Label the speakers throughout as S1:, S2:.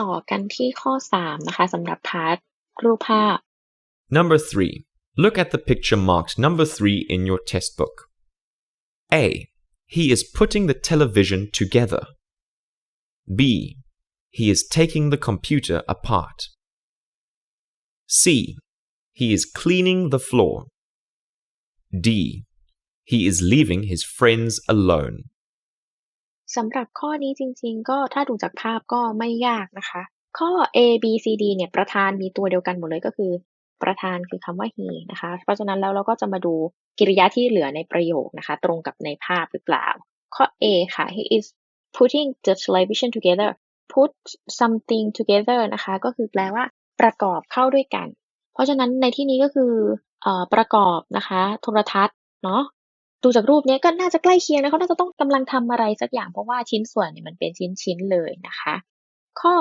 S1: ต่อกันที่ข้อ 3 นะคะสำหรับพาร์ทรูปภาพ
S2: Number 3. Look at the picture marked number 3 in your test book. A. He is putting the television together. B. He is taking the computer apart. C. He is cleaning the floor. D. He is leaving his friends alone.
S1: สำหรับข้อนี้จริง ๆ ก็ถ้าดูจากภาพก็ไม่ยากนะคะ ข้อ A B C D เนี่ยประธานมีตัวเดียวกันหมดเลยก็คือ ประธานคือคำว่า he นะคะ เพราะฉะนั้นแล้วเราก็จะมาดูกริยาที่เหลือในประโยคนะคะ ตรงกับในภาพหรือเปล่า ข้อ A ค่ะ he is putting the television together put something together นะคะ ก็คือแปลว่าประกอบเข้าด้วยกัน เพราะฉะนั้นในที่นี้ก็คืออประกอบนะคะ โทรทัศน์เนาะ ดูจากรูปนี้ก็น่าจะใกล้เคียงนะเขาน่าจะต้องกำลังทำอะไรสักอย่างเพราะว่าชิ้นส่วนเนี่ยมันเป็นชิ้นๆเลยนะคะ ข้อ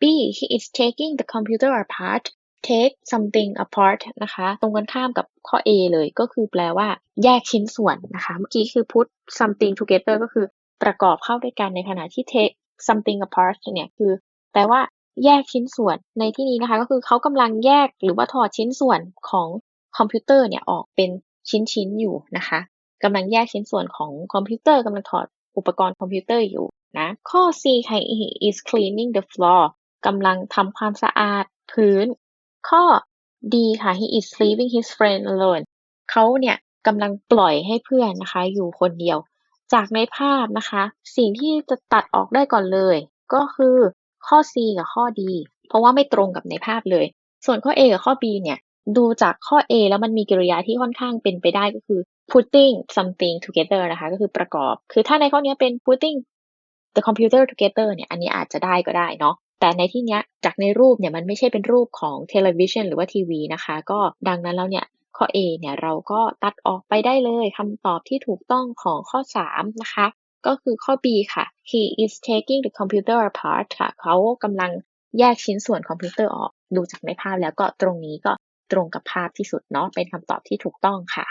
S1: B he is taking the computer apart take something apart นะคะ ตรงกันข้ามกับข้อ A เลยก็คือแปลว่า แยกชิ้นส่วนนะคะ เมื่อกี้คือ put something together ก็คือประกอบเข้าด้วยกันในขณะที่ take something apart เนี่ยคือ แปลว่า แยกชิ้นส่วนในที่นี้นะคะ ก็คือเขากำลังแยกหรือว่าถอดชิ้นส่วนของคอมพิวเตอร์เนี่ยออกเป็นชิ้นๆอยู่นะคะ กำลังแยกชิ้นส่วนของคอมพิวเตอร์กำลังถอดอุปกรณ์คอมพิวเตอร์อยู่นะข้อ C ค่ะ he is cleaning the floor กำลังทำความสะอาดพื้น ข้อ D ค่ะ he is leaving his friend alone เขาเนี่ยกำลังปล่อยให้เพื่อนนะคะ อยู่คนเดียว จากในภาพนะคะ สิ่งที่จะตัดออกได้ก่อนเลย ก็คือข้อ C กับข้อ D เพราะว่าไม่ตรงกับในภาพเลย ส่วนข้อ A กับข้อ B เนี่ย ดูจากข้อ A แล้วมันมีกริยาที่ค่อนข้างเป็นไปได้ก็คือ putting something together นะคะ ก็คือประกอบ คือถ้าในข้อนี้เป็น putting the computer together เนี่ย อันนี้อาจจะได้ก็ได้เนาะ แต่ในที่เนี้ยจากในรูปเนี่ยมันไม่ใช่เป็นรูปของ television หรือว่าทีวีนะคะ ก็ดังนั้นแล้วเนี่ยข้อ A เนี่ยเราก็ตัดออกไปได้เลยคำตอบที่ถูกต้องของข้อ 3 นะคะ ก็คือข้อ B ค่ะ he is taking the computer apart ค่ะ เขากำลังแยกชิ้นส่วนคอมพิวเตอร์ออก ดูจากในภาพแล้วก็ตรงนี้ก็ตรงกับภาพที่สุดเนาะ เป็นคำตอบที่ถูกต้องค่ะ